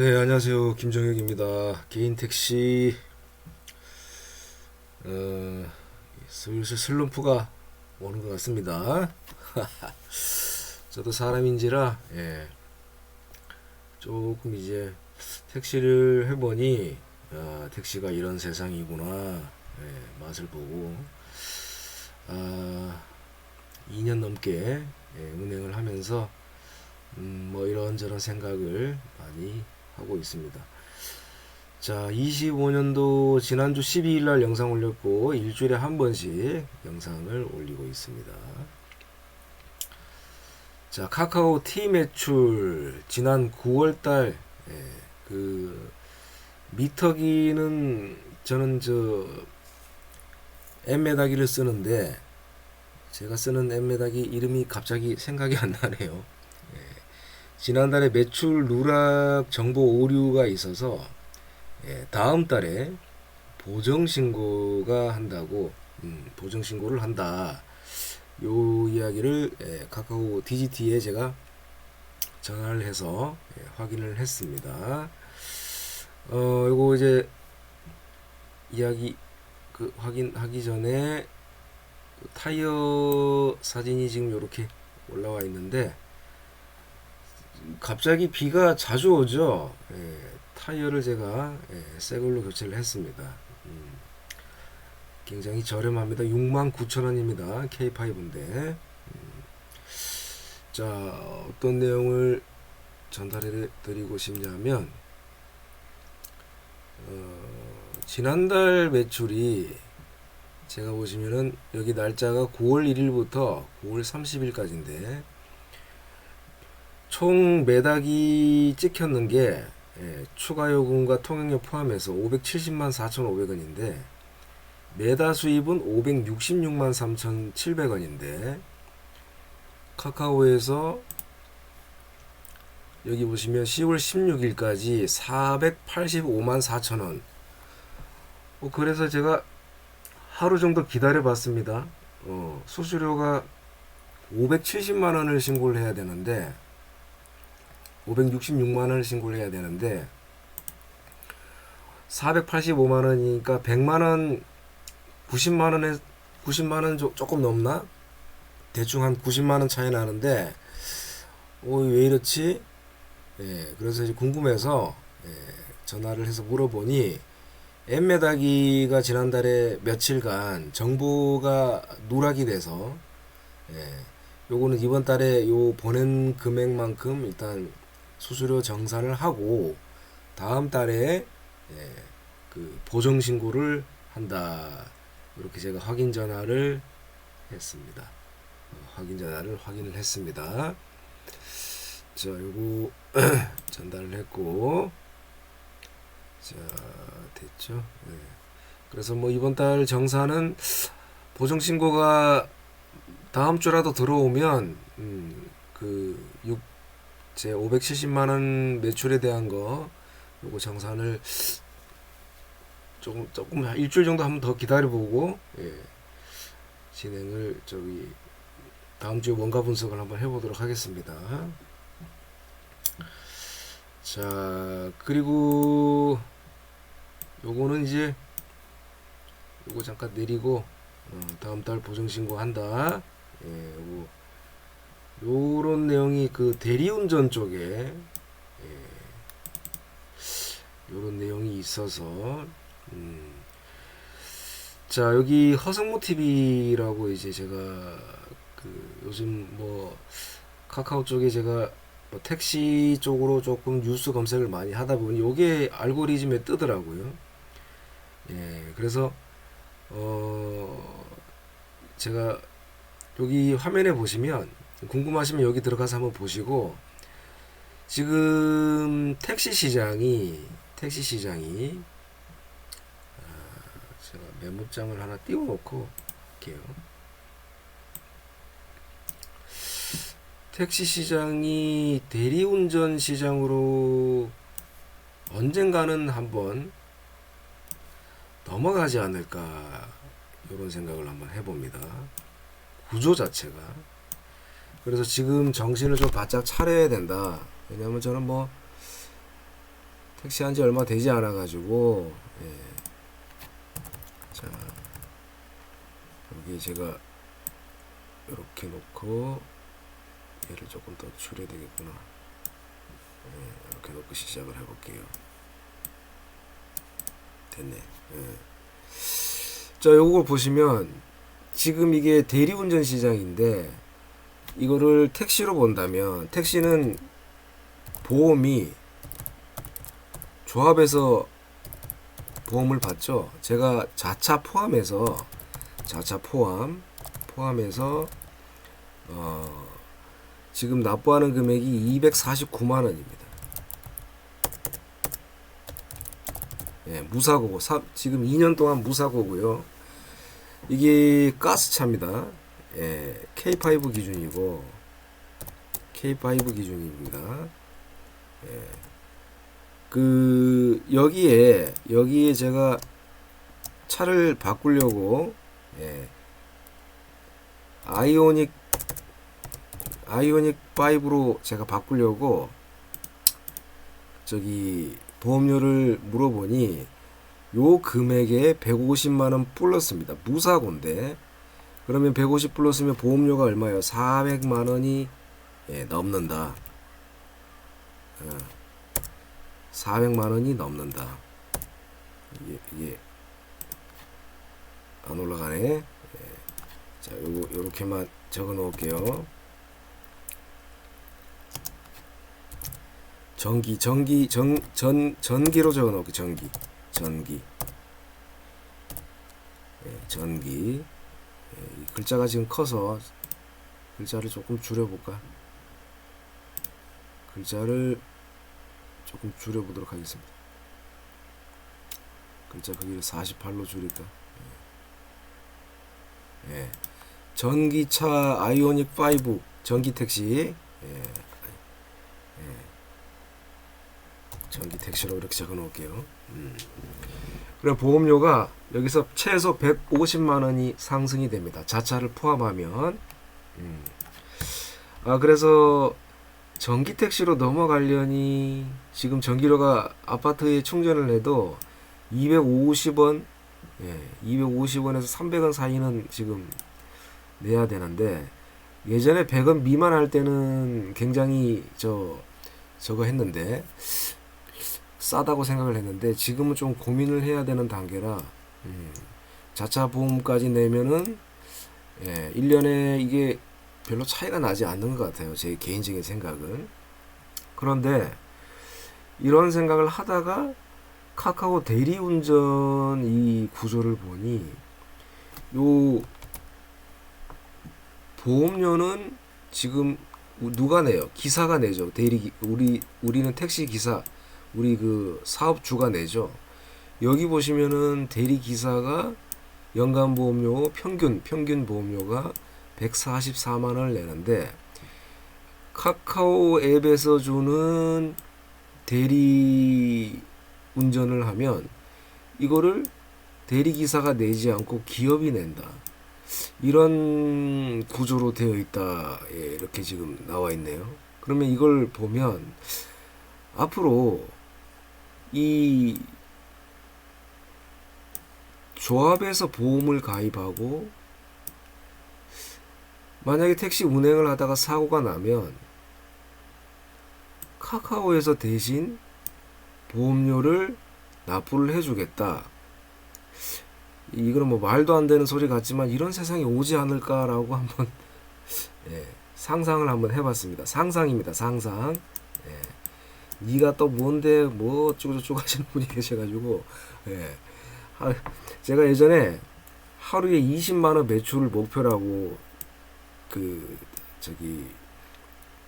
네, 안녕하세요. 김정혁입니다. 개인 택시, 어, 슬슬 슬럼프가 오는 것 같습니다. 저도 사람인지라, 예, 조금 이제 택시를 해보니, 아, 택시가 이런 세상이구나, 예, 맛을 보고, 아, 2년 넘게 예, 운행을 하면서, 음, 뭐 이런저런 생각을 많이 하고 있습니다. 자, 25년도 지난주 12일 날 영상 올렸고 일주일에 한 번씩 영상을 올리고 있습니다. 자, 카카오 T 매출 지난 9월 달 예, 그 미터기는 저는 저 엠메다기를 쓰는데 제가 쓰는 엠메다기 이름이 갑자기 생각이 안 나네요. 지난달에 매출 누락 정보 오류가 있어서 예, 다음 달에 보정 신고가 한다고 음, 보정 신고를 한다. 요 이야기를 예, 카카오 DGT에 제가 전화를 해서 예, 확인을 했습니다. 어, 요거 이제 이야기 그 확인하기 전에 그 타이어 사진이 지금 이렇게 올라와 있는데 갑자기 비가 자주 오죠. 예, 타이어를 제가 예, 새 걸로 교체를 했습니다. 음, 굉장히 저렴합니다. 69,000원입니다. K5인데. 음, 자, 어떤 내용을 전달해 드리고 싶냐면, 어, 지난달 매출이 제가 보시면은 여기 날짜가 9월 1일부터 9월 30일까지인데, 총 매닥이 찍혔는 게 예, 추가 요금과 통행료 포함해서 570만 4,500원인데 매다 수입은 566만 3,700원인데 카카오에서 여기 보시면 10월 16일까지 485만 4천원. 어, 그래서 제가 하루 정도 기다려 봤습니다. 어, 수수료가 570만 원을 신고를 해야 되는데 566만 원을 신고를 해야 되는데 485만 원이니까 100만 원 90만 원에 90만 원 조, 조금 넘나? 대충 한 90만 원 차이 나는데 어, 왜 이렇지? 예, 그래서 이제 궁금해서 예, 전화를 해서 물어보니 엠메다기가 지난달에 며칠간 정보가 누락이 돼서 예, 요거는 이번 달에 요 보낸 금액만큼 일단 수수료 정산을 하고 다음 달에 예, 그 보정 신고를 한다. 이렇게 제가 확인 전화를 했습니다. 어, 확인 전화를 확인을 했습니다. 자, 요거 전달을 했고 자, 됐죠? 네. 그래서 뭐 이번 달 정산은 보정 신고가 다음 주라도 들어오면 음, 그 6, 제 570만 원 매출에 대한 거 요거 정산을 조금 조금 한 일주일 정도 한번 더 기다려보고 예, 진행을 저기 다음 주에 원가 분석을 한번 해보도록 하겠습니다. 자 그리고 요거는 이제 요거 잠깐 내리고 어, 다음 달 보정 신고 한다. 예, 요거 요런 내용이 그 대리운전 쪽에 예, 요런 내용이 있어서 음, 자 여기 허성모 TV라고 이제 제가 그 요즘 뭐 카카오 쪽에 제가 뭐 택시 쪽으로 조금 뉴스 검색을 많이 하다 보니 요게 알고리즘에 뜨더라고요. 예, 그래서 어 제가 여기 화면에 보시면 궁금하시면 여기 들어가서 한번 보시고 지금 택시 시장이 택시 시장이 아, 제가 메모장을 하나 띄워놓고 할게요. 택시 시장이 대리운전 시장으로 언젠가는 한번 넘어가지 않을까 이런 생각을 한번 해봅니다. 구조 자체가 그래서 지금 정신을 좀 바짝 차려야 된다. 왜냐하면 저는 뭐 택시 한 지 얼마 되지 않아 가지고 예. 자 여기 제가 이렇게 놓고 얘를 조금 더 줄여야 되겠구나 예, 이렇게 놓고 시작을 해볼게요 됐네 예. 자 요거 보시면 지금 이게 대리운전 시장인데 이거를 택시로 본다면 택시는 보험이 조합에서 보험을 받죠. 제가 자차 포함해서 자차 포함 포함해서 어 지금 납부하는 금액이 249만 원입니다. 예, 무사고고 사, 지금 2년 동안 무사고고요. 이게 가스차입니다. 예, K5 기준이고 K5 기준입니다. 예. 그 여기에 여기에 제가 차를 바꾸려고 예. 아이오닉 아이오닉 5로 제가 바꾸려고 저기 보험료를 물어보니 요 금액에 150만 원 플러스입니다. 무사고인데 그러면 150 플러스면 보험료가 얼마예요? 400만 원이 예, 넘는다. 어. 400만 원이 넘는다. 이게, 이게 안 올라가네. 예. 자, 요거 요렇게만 적어 놓을게요. 전기, 전기, 전, 전, 전기로 적어 놓을게요. 전기, 전기, 예, 전기. 글자가 지금 커서 글자를 조금 줄여볼까? 글자를 조금 줄여보도록 하겠습니다. 글자 크기를 48로 줄일까? 예. 예. 전기차 아이오닉 5 전기 택시. 예. 예. 전기 택시로 이렇게 적어 놓을게요. 음. 그럼 보험료가 여기서 최소 150만 원이 상승이 됩니다. 자차를 포함하면. 음. 아 그래서 전기 택시로 넘어가려니 지금 전기료가 아파트에 충전을 해도 250원, 예, 250원에서 300원 사이는 지금 내야 되는데 예전에 100원 미만 할 때는 굉장히 저 저거 했는데 싸다고 생각을 했는데 지금은 좀 고민을 해야 되는 단계라 음, 자차 보험까지 내면은 예, 1년에 이게 별로 차이가 나지 않는 것 같아요. 제 개인적인 생각은. 그런데 이런 생각을 하다가 카카오 대리운전 이 구조를 보니 요 보험료는 지금 누가 내요? 기사가 내죠. 대리 우리 우리는 택시 기사 우리 그 사업주가 내죠. 여기 보시면은 대리 기사가 연간 보험료 평균 평균 보험료가 144만 원을 내는데 카카오 앱에서 주는 대리 운전을 하면 이거를 대리 기사가 내지 않고 기업이 낸다. 이런 구조로 되어 있다. 예, 이렇게 지금 나와 있네요. 그러면 이걸 보면 앞으로 이 조합에서 보험을 가입하고 만약에 택시 운행을 하다가 사고가 나면 카카오에서 대신 보험료를 납부를 해주겠다. 이거는 뭐 말도 안 되는 소리 같지만 이런 세상이 오지 않을까라고 한번 예, 상상을 한번 해봤습니다. 상상입니다. 상상. 예, 네가 또 뭔데 뭐 어쩌고저쩌고 하시는 분이 계셔가지고 예, 하, 제가 예전에 하루에 20만 원 매출을 목표라고 그 저기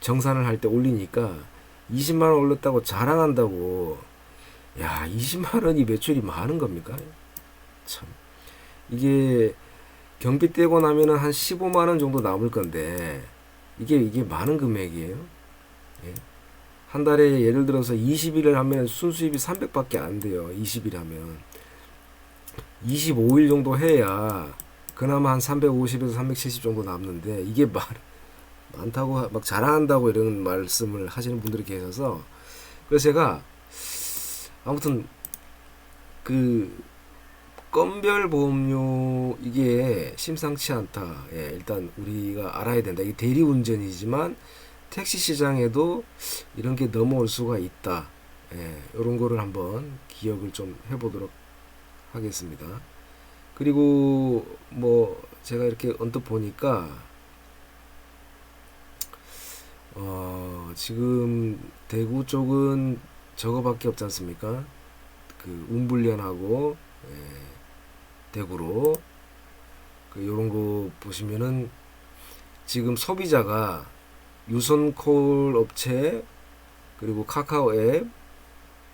정산을 할 때 올리니까 20만 원 올렸다고 자랑한다고 야 20만 원이 매출이 많은 겁니까? 참 이게 경비 떼고 나면은 한 15만 원 정도 남을 건데 이게 이게 많은 금액이에요. 예. 한 달에 예를 들어서 20일을 하면 순수입이 300밖에 안 돼요. 20일 하면 25일 정도 해야 그나마 한 350에서 370 정도 남는데 이게 말 많다고 막 자랑한다고 이런 말씀을 하시는 분들이 계셔서 그래서 제가 아무튼 그 건별 보험료 이게 심상치 않다. 예, 일단 우리가 알아야 된다. 이게 대리 운전이지만 택시 시장에도 이런 게 넘어올 수가 있다. 예, 이런 거를 한번 기억을 좀 해보도록 하겠습니다. 그리고 뭐 제가 이렇게 언뜻 보니까 어, 지금 대구 쪽은 저거밖에 없지 않습니까? 그 운불련하고 예, 대구로 그 요런 거 보시면은 지금 소비자가 유선콜 업체 그리고 카카오 앱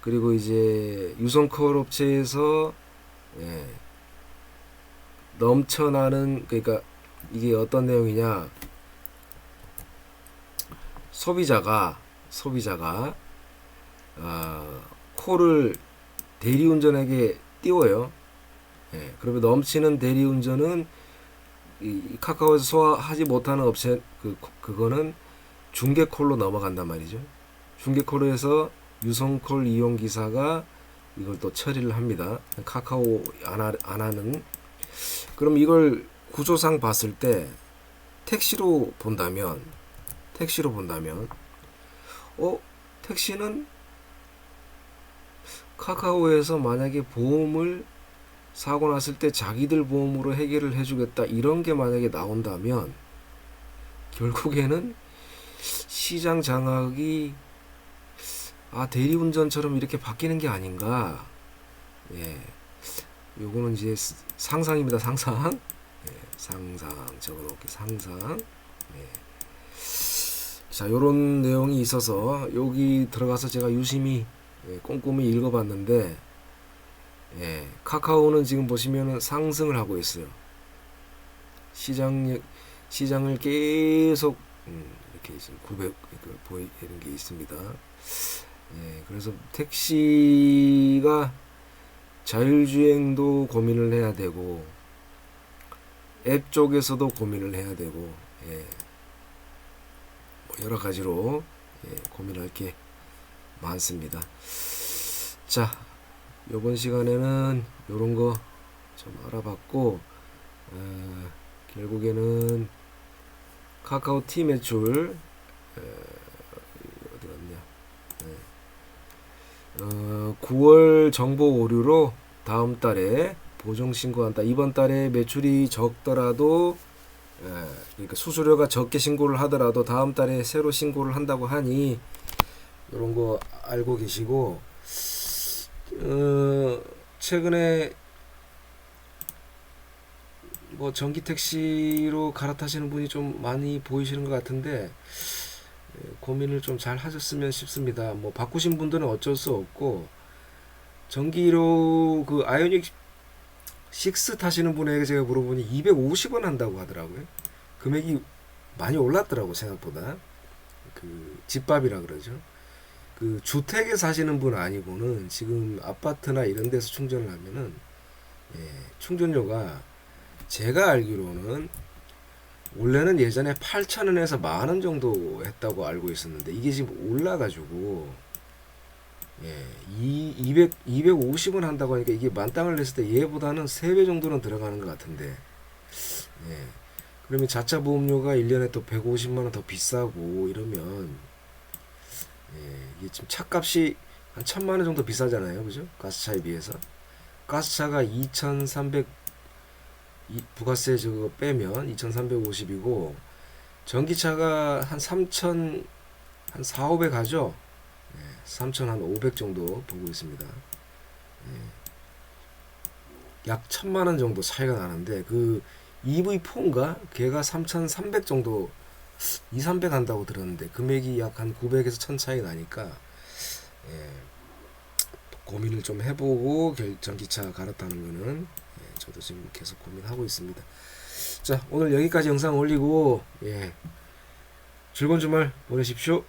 그리고 이제 유선콜 업체에서 예, 넘쳐나는 그러니까 이게 어떤 내용이냐 소비자가 소비자가 어, 콜을 대리운전에게 띄워요. 예, 그러면 넘치는 대리운전은 이 카카오에서 소화하지 못하는 업체 그 그거는 중개콜로 넘어간단 말이죠. 중개콜로 해서 유성콜 이용 기사가 이걸 또 처리를 합니다. 카카오 안, 하, 안 하는 그럼 이걸 구조상 봤을 때 택시로 본다면 택시로 본다면 어 택시는 카카오에서 만약에 보험을 사고 났을 때 자기들 보험으로 해결을 해주겠다 이런 게 만약에 나온다면 결국에는 시장 장악이 아 대리운전처럼 이렇게 바뀌는 게 아닌가 예 요거는 이제 상상입니다 상상 예, 상상 적어놓을게 상상 예. 자 요런 내용이 있어서 여기 들어가서 제가 유심히 예, 꼼꼼히 읽어봤는데 예, 카카오는 지금 보시면은 상승을 하고 있어요. 시장 시장을 계속 음, 지금 900 그, 보이는 게 있습니다. 예, 그래서 택시가 자율주행도 고민을 해야 되고 앱 쪽에서도 고민을 해야 되고 예, 뭐 여러 가지로 예, 고민할 게 많습니다. 자, 이번 시간에는 이런 거 좀 알아봤고 어, 결국에는 카카오 티 매출 에, 어디 갔냐? 네. 어, 9월 정보 오류로 다음 달에 보정 신고한다. 이번 달에 매출이 적더라도 에, 그러니까 수수료가 적게 신고를 하더라도 다음 달에 새로 신고를 한다고 하니 이런 거 알고 계시고 어, 최근에 뭐 전기 택시로 갈아타시는 분이 좀 많이 보이시는 것 같은데 예, 고민을 좀 잘 하셨으면 싶습니다. 뭐 바꾸신 분들은 어쩔 수 없고 전기로 그 아이오닉 6 타시는 분에게 제가 물어보니 250원 한다고 하더라고요. 금액이 많이 올랐더라고 생각보다. 그 집밥이라 그러죠. 그 주택에 사시는 분 아니고는 지금 아파트나 이런 데서 충전을 하면은 예, 충전료가 제가 알기로는 원래는 예전에 8,000원에서 만 원 정도 했다고 알고 있었는데 이게 지금 올라가지고 예, 이 200, 250원 한다고 하니까 이게 만땅을 냈을 때 얘보다는 3배 정도는 들어가는 것 같은데 예, 그러면 자차 보험료가 1년에 또 150만 원 더 비싸고 이러면 예, 이게 지금 차값이 한 천만 원 정도 비싸잖아요, 그죠? 가스차에 비해서. 가스차가 2,300 이 부가세 저거 빼면 2,350이고 전기차가 한 3,000 한 4, 500 하죠. 예, 3,000한500 정도 보고 있습니다. 예, 약 천만 원 정도 차이가 나는데 그 EV4인가 걔가 3,300 정도 2, 300 한다고 들었는데 금액이 약 한 900에서 1000 차이 나니까 예, 고민을 좀 해보고 결, 전기차 갈아타는 거는 예, 저도 지금 계속 고민하고 있습니다. 자 오늘 여기까지 영상 올리고 예, 즐거운 주말 보내십시오.